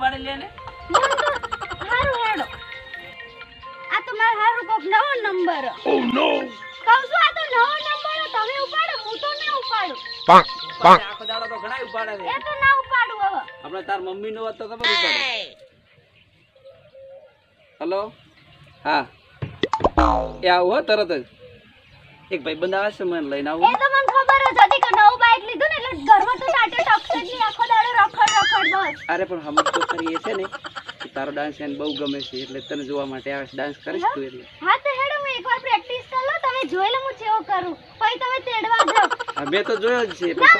આ લે ને. હારું હેડો. આ તો મારો હારું કોક નવો નંબર. ઓ નો કહું છું આ તો નવો નંબર તમે ઉપાડો હું તો ના ઉપાડું. પછી આખો દાડો તો ઘણા ઉપાડે છે. એ તો ના ઉપાડું હવે. આપણે તાર મમ્મી નો તો ખબર ઉપાડે હલો હા. એ આવું હો તરત જ. એક ભાઈ બંધ આવે છે મને લઈને એ આવું તો મને ખબર જ હતી કે નવું બાઈક લીધું ને એટલે ઘરમાં તો ટાટે ટકશે જ નહીં આખો દાડો રખડ રખડ બસ અરે પણ સમજ તો કરીએ છે ને કે તારો ડાન્સ એને બહુ ગમે છે એટલે તને જોવા માટે આવે ડાન્સ કરીશ તું એટલે. હા તો હેડો હું એકવાર પ્રેક્ટિસ કરી લો તમે જોઈ લો હું કેવો કરું. પછી તમે તેડવા જાવ હા મેં તો જોયો જ છે ના